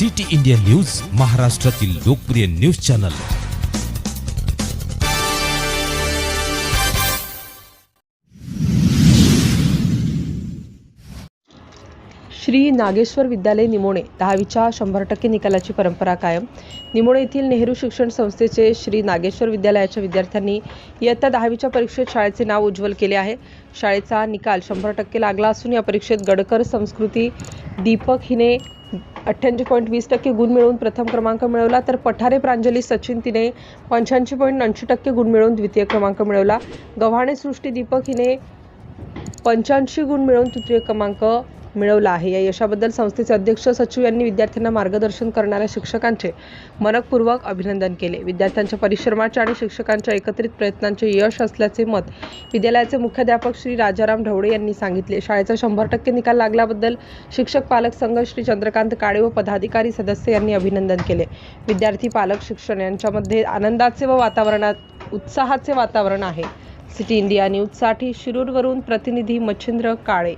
City India news महाराष्ट्रातील लोकप्रिय news channel. Shri Nageshwar विद्यालय निमोणे दहावीच्या शंभर टक्के निकालाची परंपरा कायम. निमोणे येथील नेहरू शिक्षण संस्थेचे श्री नागेश्वर विद्यालयाच्या विद्यार्थ्यांनी इयत्ता दहावीच्या परीक्षेत शाळेचे नाव उज्ज्वल केले आहे. शाळेचा निकाल शंभर टक्के लागला असून या परीक्षेत गडकर संस्कृती दीपक हिने अठ्ठ्याऐंशी पॉईंट वीस टक्के गुण मिळवून प्रथम क्रमांक मिळवला. तर पठारे प्रांजली सचिन तिने पंच्याऐंशी पॉईंट ऐंशी टक्के गुण मिळवून द्वितीय क्रमांक मिळवला. गव्हाणे सृष्टी दीपक हिने पंच्याऐंशी गुण मिळवून तृतीय क्रमांक मिळवला आहे. या यशाबद्दल संस्थेचे अध्यक्ष सचिव यांनी विद्यार्थ्यांना मार्गदर्शन करणाऱ्या शिक्षकांचे मनपूर्वक अभिनंदन केले. विद्यार्थ्यांच्या परिश्रमाचे आणि शिक्षकांच्या एकत्रित प्रयत्नांचे यश असल्याचे मत विद्यालयाचे मुख्याध्यापक श्री राजाराम ढवळे यांनी सांगितले. शाळेचा शंभर टक्के निकाल लागल्याबद्दल शिक्षक पालक संघ श्री चंद्रकांत काळे व पदाधिकारी सदस्य यांनी अभिनंदन केले. विद्यार्थी पालक शिक्षण यांच्यामध्ये आनंदाचे व वातावरणात उत्साहाचे वातावरण आहे. सिटी इंडिया न्यूजसाठी शिरूरवरून प्रतिनिधी मच्छिंद्र काळे.